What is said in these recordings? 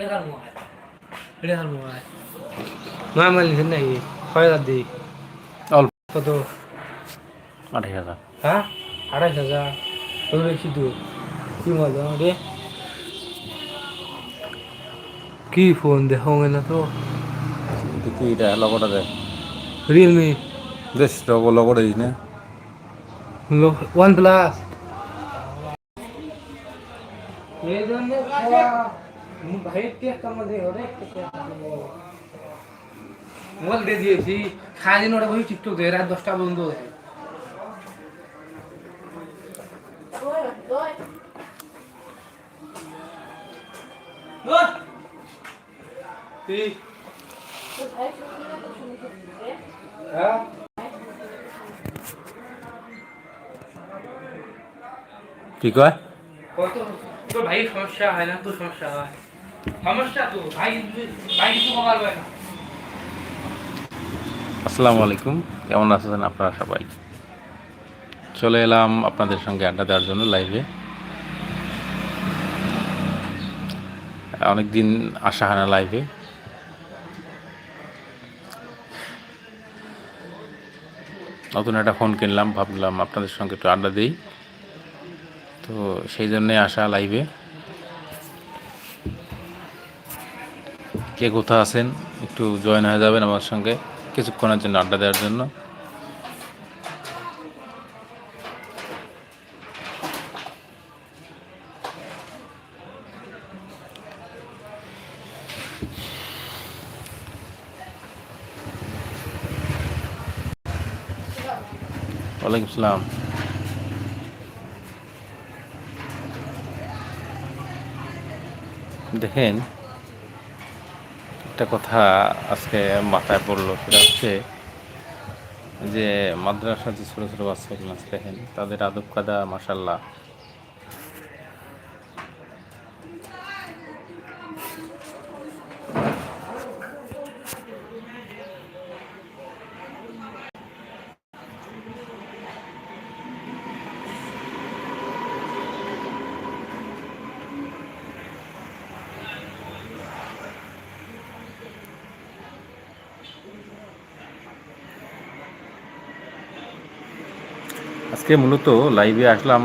এটার মোবাইল এটার মোবাইল নয় মাইল নিছেন নাকি কয় হাজার দিই অল্প কত আঠাশ হাজার হ্যাঁ আড়াইশ হাজার তোর বেশি তো কি মজা রে কি ফোন দেখো না তো দেখি এটা লগটা দে রিয়েলমি দেশ লগ লগটা দিস না ওয়ান প্লাস মোবাইল দিয়ে দিয়েছি। সারাদিন ওটা বসে টিকটক দেখে রাত দশটা পর্যন্ত ঠিক হ্যাঁ? কি কয়? তোর ভাই সমস্যা হয় না তোর সমস্যা হয়। আসসালামু আলাইকুম, কেমন আছেন আপনারা সবাই? চলে এলাম আপনাদের সঙ্গে আড্ডা দেওয়ার জন্য লাইভে অনেক দিন আসা হয় না লাইভে নতুন একটা ফোন কিনলাম, ভাবলাম আপনাদের সঙ্গে একটু আড্ডা দিই। তো সেই জন্যে আসা লাইভে কে কোথা আছেন একটু জয়েন হয়ে যাবেন আমার সঙ্গে কিছুক্ষণের জন্য আড্ডা দেওয়ার জন্য। ওয়ালাইকুম আসসালাম দেখেন একটা কথা আজকে মাথায় পড়ল, সেটা হচ্ছে যে মাদ্রাসা যে ছোটো ছোটো বাচ্চাগুলো দেখেন, তাদের আদব কাদা মাসাল্লাহ আজকে মূলত লাইভে আসলাম,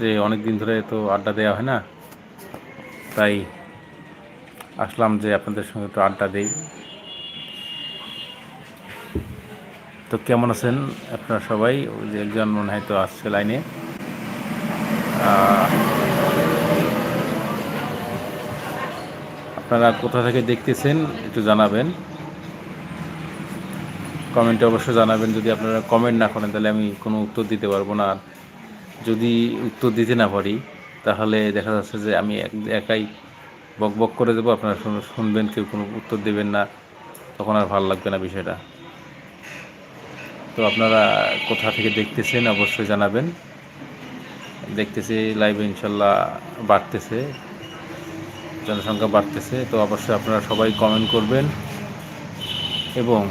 যে অনেক দিন ধরে তো আড্ডা দেওয়া হয় না, তাই আসলাম যে আপনাদের সঙ্গে একটু আড্ডা দেই। তো কেমন আছেন আপনারা সবাই? ওই যে একজন মনে হয় তো আসছে লাইনে আপনারা কোথা থেকে দেখতেছেন একটু জানাবেন। কমেন্টে অবশ্যই জানাবেন, যদি আপনারা কমেন্ট না করেন, তাহলে আমি কোনো উত্তর দিতে পারব না। আর যদি উত্তর দিতে না পারি, তাহলে দেখা যাচ্ছে যে আমি এক- একাই বক বক করে দেবো, আপনারা শুনবেন, কেউ কোনো উত্তর দেবেন না। তখন আর ভালো লাগবে না বিষয়টা। তো আপনারা কোথা থেকে দেখতেছেন, অবশ্যই জানাবেন। দেখতেছি লাইভে ইনশাল্লাহ বাড়তেছে, জনসংখ্যা বাড়তেছে, তো অবশ্যই আপনারা সবাই কমেন্ট করবেন। এবং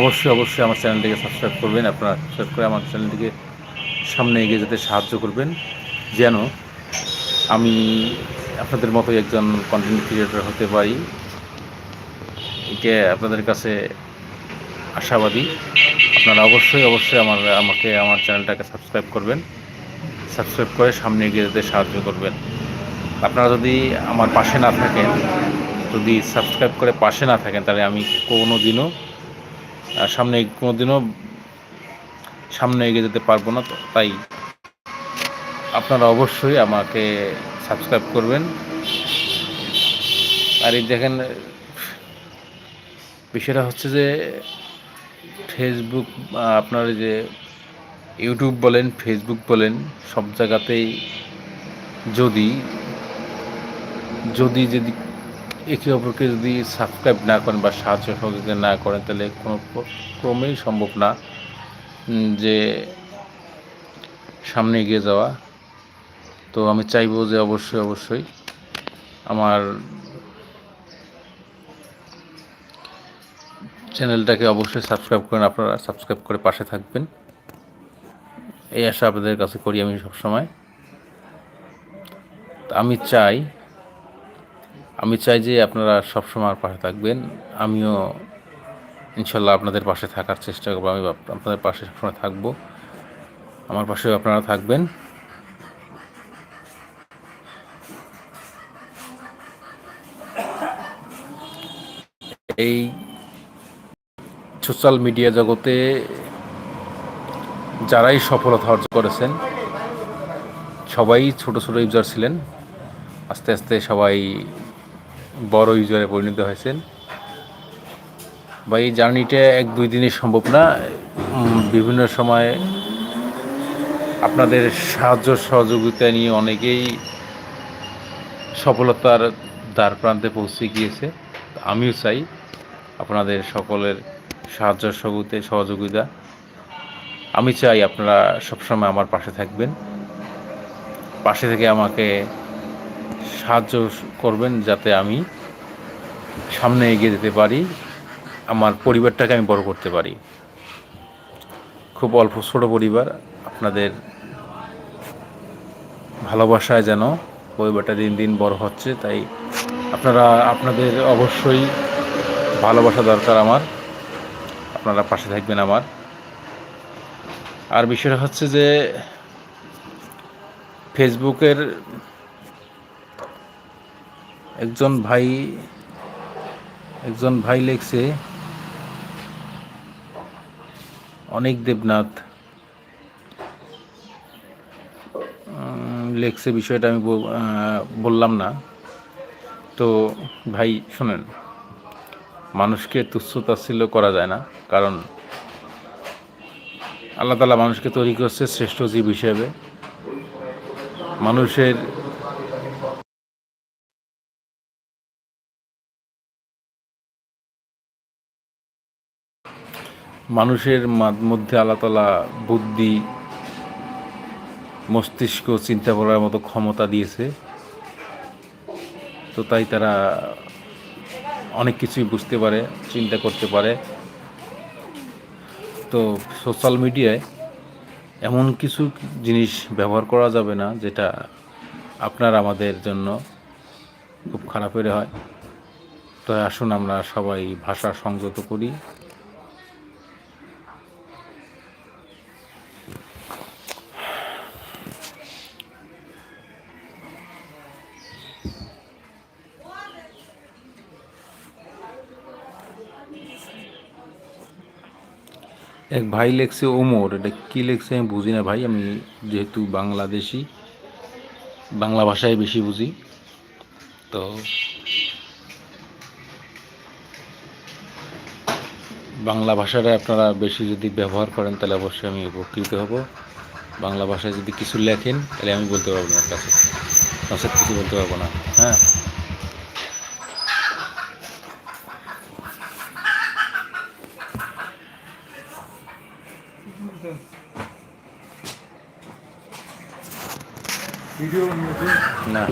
অবশ্যই অবশ্যই আমার চ্যানেলটিকে সাবস্ক্রাইব করবেন। আপনারা সাবস্ক্রাইব করে আমার চ্যানেলটিকে সামনে এগিয়ে যেতে সাহায্য করবেন। যেন আমি আপনাদের মতো একজন কন্টেন্ট ক্রিয়েটর হতে পারি। একে আপনাদের কাছে আশাবাদী। আপনারা অবশ্যই অবশ্যই আমার, আমাকে, আমার চ্যানেলটাকে সাবস্ক্রাইব করবেন। সাবস্ক্রাইব করে সামনে এগিয়ে যেতে সাহায্য করবেন। আপনারা যদি আমার পাশে না থাকেন, যদি সাবস্ক্রাইব করে পাশে না থাকেন, তাহলে আমি কোনো দিনও সামনে কোনো দিনও সামনে এগিয়ে যেতে পারব না তাই আপনারা অবশ্যই আমাকে সাবস্ক্রাইব করবেন। আর এই দেখেন, বিষয়টা হচ্ছে যে ফেসবুক আপনার যে ইউটিউব বলেন ফেসবুক বলেন, সব জায়গাতেই যদি যদি যদি একে অপরকে যদি সাবস্ক্রাইব না করেন বা সাহায্য সহযোগিতা না করেন, তাহলে কোনো ক্রমেই সম্ভব না যে সামনে এগিয়ে যাওয়া। তো আমি চাইব যে অবশ্যই অবশ্যই আমার চ্যানেলটাকে অবশ্যই সাবস্ক্রাইব করেন, আপনারা সাবস্ক্রাইব করে পাশে থাকবেন। এই আশা আপনাদের কাছে করি আমি সবসময়। আমি চাই আমি চাই যে আপনারা সবসময় আমার পাশে থাকবেন। আমিও ইনশাল্লাহ আপনাদের পাশে থাকার চেষ্টা করব। আমি আপনাদের পাশে সবসময় থাকব। আমার পাশেও আপনারা থাকবেন। এই সোশ্যাল মিডিয়া জগতে যারাই সফলতা অর্জন করেছেন, সবাই ছোট ছোট ইউজার ছিলেন। আস্তে আস্তে সবাই বড় ইউজারে পরিণত হয়েছেন। বা এই জার্নিটা এক দুই দিনে সম্ভব না। বিভিন্ন সময় আপনাদের সাহায্য সহযোগিতা নিয়ে অনেকেই সফলতার দ্বার প্রান্তে পৌঁছে গিয়েছে। আমিও চাই আপনাদের সকলের সাহায্য সহযোগিতা সহযোগিতা। আমি চাই আপনারা সবসময় আমার পাশে থাকবেন। পাশে থেকে আমাকে সাহায্য করবেন যাতে আমি সামনে এগিয়ে যেতে পারি, আমার পরিবারটাকে আমি বড় করতে পারি। খুব অল্প ছোট পরিবার, আপনাদের ভালোবাসায় যেন পরিবারটা দিন দিন বড় হচ্ছে, তাই আপনারা, আপনাদের অবশ্যই ভালোবাসা দরকার আমার। আপনারা পাশে থাকবেন আমার। আর বিষয়টা হচ্ছে যে ফেসবুকের একজন ভাই একজন ভাই লেখছে, অনেক দেবনাথ। লেখছে বিষয়টা আমি বললাম না। তো ভাই, শোনেন, মানুষকে তুচ্ছ তাচ্ছিল্য করা যায় না, কারণ আল্লাহ তালা মানুষকে তৈরি করছে শ্রেষ্ঠ জীব হিসেবে। মানুষের মানুষের মধ্যে আল্লাহ বুদ্ধি, মস্তিষ্ক চিন্তা করার মতো ক্ষমতা দিয়েছে। তো তাই তারা অনেক কিছুই বুঝতে পারে, চিন্তা করতে পারে। তো সোশ্যাল মিডিয়ায় এমন কিছু জিনিস ব্যবহার করা যাবে না, যেটা আপনার আমাদের জন্য খুব খারাপের হয়। তো আসুন আমরা সবাই ভাষা সংযত করি। এক ভাই লেখছে ওমর, এটা কী লেখছে আমি বুঝি না ভাই, আমি যেহেতু বাংলাদেশি, বাংলা ভাষায় বেশি বুঝি। তো বাংলা ভাষাটা আপনারা বেশি যদি ব্যবহার করেন, তাহলে অবশ্যই আমি উপকৃত হব। বাংলা ভাষায় যদি কিছু লেখেন, তাহলে আমি বলতে পারব না কাছে। নচেত কিছু বলতে পারব না। হ্যাঁ? না।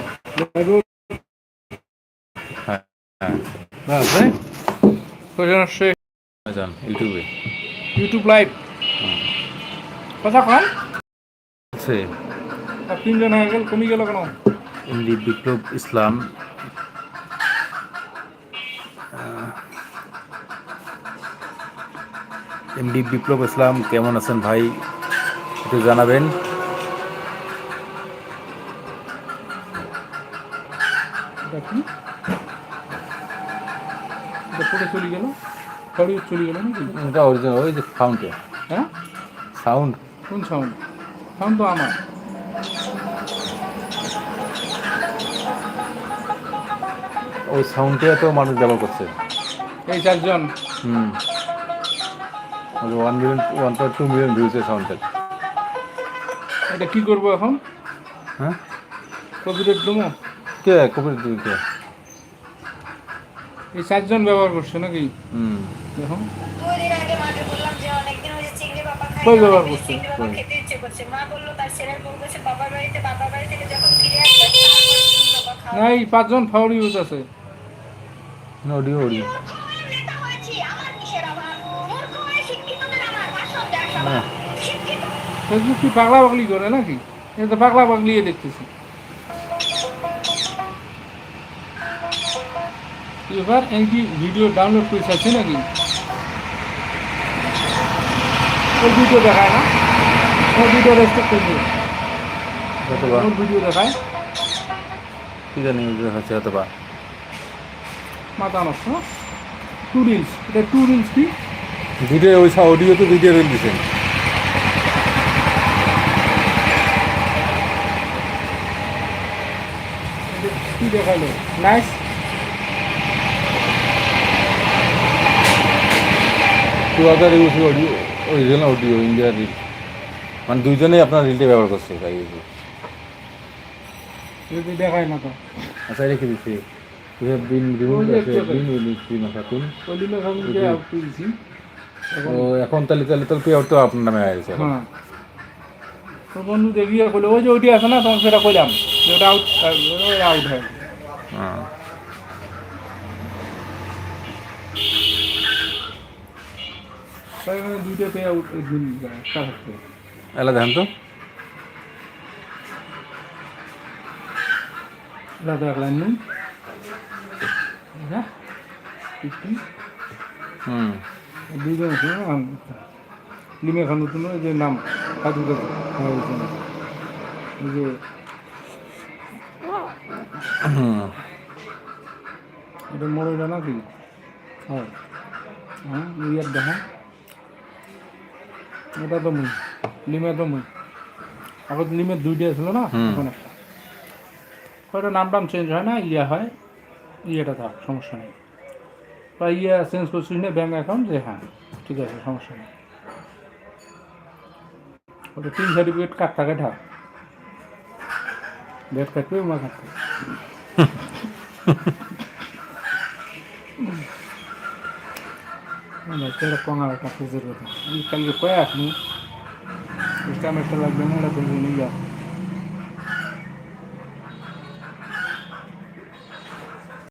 ইউটিউবে। YouTube live. কথা কন আছে। তিনজন হয়ে গেল কমে গেল কেন? বিপ্লব ইসলাম। এমডি বিপ্লব ইসলাম কেমন আছেন ভাই? একটু জানাবেন। চলে গেল। চলে গেল এটা অরিজিনাল ওই যে সাউন্ডে হ্যাঁ? সাউন্ড কোন সাউন্ড সাউন্ড তো আমার। ওই সাউন্ডে তো মানুষ ব্যবহার করছে। এই চারজন হুম। One million one point two million ভিউজের সাউন্ডটা এটা কি করব এখন? হ্যাঁ? কপিরাইট দেবো? কে? কপির দুই কে? এই চারজন ব্যবহার করছে নাকি? হুম। দেখুন দুদিন আগে মাকে বললাম যে অনেকদিন হয়েছে চিংড়ি বাবা খাই কই ব্যবহার করছ? খেতে ইচ্ছে করছে। মা বলল তার ছেলের বউ গেছে বাবার বাড়িতে বাবার বাড়ি থেকে যখন ফিরে আসবে তারপর চিংড়ি বাবা খাওয়া না এই পাঁচজন ফাউল ইউজ আছে। অডিও অডিও শিক্ষিত ফেসবুক কি পাগলা পাগলি করে নাকি? এটা তো পাগলা পাগলিয়ে দেখতেছি। এবার কি ভিডিও ডাউনলোড করে আছে নাকি? ওর ভিডিও দেখায় না? ওর ভিডিও রেস্ট্রিক্ট করে দিও ওর ভিডিও দেখায়। কি জানি হচ্ছে হয়তো বা মাথা নষ্ট। টু রিলস এটা টু রিলস কি? ভিডিও ওই অডিও তো ভিডিও রিল দিচ্ছেন এটা কি দেখাল? Nice to other use audio original audio ইন্ডিয়ার রিল মানে দুইজনেই আপনার রিলটা ব্যবহার করছে তাই যদি দেখায় না তো। আচ্ছা রেখে দিচ্ছি। We have been removed as a bin with Prima Khatun. কলিমে খাবি যে আউট করেছি। এখন তাহলে তাহলে তাহলে পেয়ার তো আপনার নামে এখন। হ্যাঁ। তো বন্ধু দেখিয়ে কইলো ওই যে ওইটি আছে না তখন সেটা কইলাম। ওটা আউট ওটা আউট হয় হ্যাঁ দুইটা পেয়ে আউট এলা দেখেন তো। লাইন নেই হ্যাঁ? হুম। দুইজন আছে না লিমে খান যে নাম হয়েছে না ওই যে এটা মরে নাকি হয় হ্যাঁ ইয়ার দেখা এটা তো মুই লিমে তো মুই আগত লিমের দুইটা ছিল না। এখন একটা ওটা নাম টাম চেঞ্জ হয় না ইয়ে হয় ইয়েটা থাক সমস্যা নেই বা ইয়ে চেঞ্জ করছিস না ব্যাঙ্ক অ্যাকাউন্ট যে হ্যাঁ ঠিক আছে সমস্যা নেই ওটা তিন সার্টিফিকেট কাট থাকে ঠাক ডেট কাটবে মা কাটবে মানে সেটা কঙা একটা খুঁজে কথা কালকে কয়ে আসনি টাইম একটা লাগবে না এটা তুমি নিয়ে যাও